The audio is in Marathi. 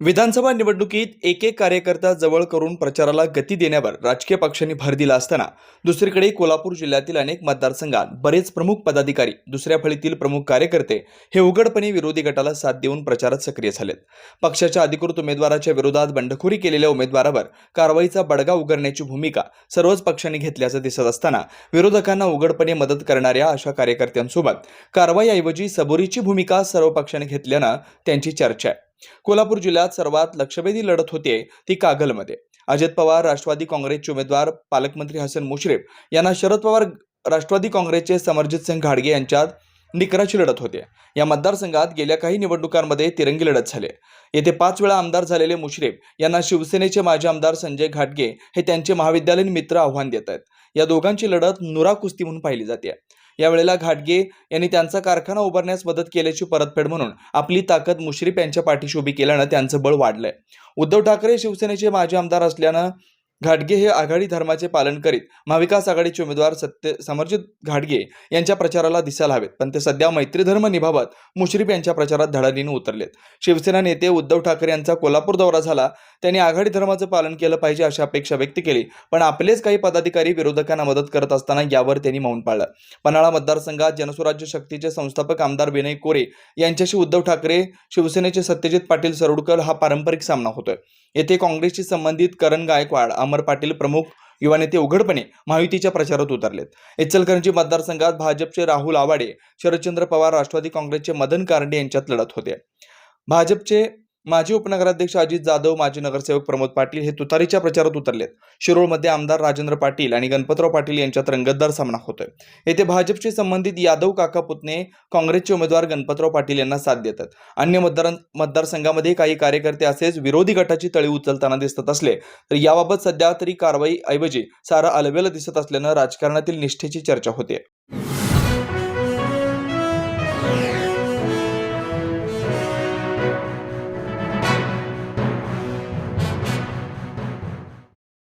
विधानसभा निवडणुकीत एक एक कार्यकर्ता जवळ करून प्रचाराला गती देण्यावर राजकीय पक्षांनी भर दिला असताना दुसरीकडे कोल्हापूर जिल्ह्यातील अनेक मतदारसंघात बरेच प्रमुख पदाधिकारी दुसऱ्या फळीतील प्रमुख कार्यकर्ते हे उघडपणे विरोधी गटाला साथ देऊन प्रचारात सक्रिय झालेत. पक्षाच्या अधिकृत उमेदवाराच्या विरोधात बंडखोरी केलेल्या उमेदवारावर कारवाईचा बडगा उघडण्याची भूमिका सर्वच पक्षांनी घेतल्याचं दिसत असताना विरोधकांना उघडपणे मदत करणाऱ्या अशा कार्यकर्त्यांसोबत कारवाईऐवजी सबुरीची भूमिका सर्व पक्षांनी घेतल्यानं त्यांची चर्चा आहे. कोल्हापूर जिल्ह्यात सर्वात लक्षवेधी लढत होते ती कागलमध्ये. अजित पवार राष्ट्रवादी काँग्रेसचे उमेदवार पालकमंत्री हसन मुश्रीफ यांना शरद पवार राष्ट्रवादी काँग्रेसचे समरजित सिंग घाडगे यांच्यात निकराची लढत होते. या मतदारसंघात गेल्या काही निवडणुकांमध्ये तिरंगी लढत झाली. येथे पाच वेळा आमदार झालेले मुश्रीफ यांना शिवसेनेचे माजी आमदार संजय घाटगे हे त्यांचे महाविद्यालयीन मित्र आव्हान देत आहेत. या दोघांची लढत नुरा कुस्ती म्हणून पाहिली जाते. यावेळेला घाटगे यांनी त्यांचा कारखाना उभारण्यास मदत केल्याची परतफेड म्हणून आपली ताकद मुश्रीफ यांच्या पाठीशी उभी केल्यानं त्यांचं बळ वाढलंय. उद्धव ठाकरे शिवसेनेचे माजी आमदार असल्यानं घाटगे हे आघाडी धर्माचे पालन करीत महाविकास आघाडीचे उमेदवार सत्य समरजित घाटगे यांच्या प्रचाराला दिसायला हवेत. पण ते सध्या मैत्री धर्म निभावत मुश्रीफ यांच्या प्रचारात धडाडीने उतरलेत. शिवसेना नेते उद्धव ठाकरे यांचा कोल्हापूर दौरा झाला. त्यांनी आघाडी धर्माचं पालन केलं पाहिजे अशी अपेक्षा व्यक्त केली. पण आपलेच काही पदाधिकारी विरोधकांना मदत करत असताना यावर त्यांनी मौन पाळलं. पन्हाळा मतदारसंघात जनसुराज्य शक्तीचे संस्थापक आमदार विनय कोरे यांच्याशी उद्धव ठाकरे शिवसेनेचे सत्यजित पाटील सरोडकर हा पारंपरिक सामना होतोय. येथे काँग्रेसशी संबंधित करण गायकवाड अमर पाटील प्रमुख युवा नेते उघडपणे महायुतीच्या प्रचारात उतरलेत. इचलकरंजी मतदारसंघात भाजपचे राहुल आवाडे शरदचंद्र पवार राष्ट्रवादी काँग्रेसचे मदन कारंडे यांच्यात लढत होते. भाजपचे माजी उपनगराध्यक्ष अजित जाधव माजी नगरसेवक प्रमोद पाटील हे तुतारीच्या प्रचारात उतरलेत. शिरोळमध्ये आमदार राजेंद्र पाटील आणि गणपतराव पाटील यांच्यात रंगतदार सामना होतोय. येथे भाजपशी संबंधित यादव काका पुतणे काँग्रेसचे उमेदवार गणपतराव पाटील यांना साथ देतात. अन्य मतदार मतदारसंघामध्ये काही कार्यकर्ते असेच विरोधी गटाची तळी उचलताना दिसत असले तर याबाबत सध्या तरी कारवाई ऐवजी सारा अलबेल दिसत असल्यानं राजकारणातील निष्ठेची चर्चा होते.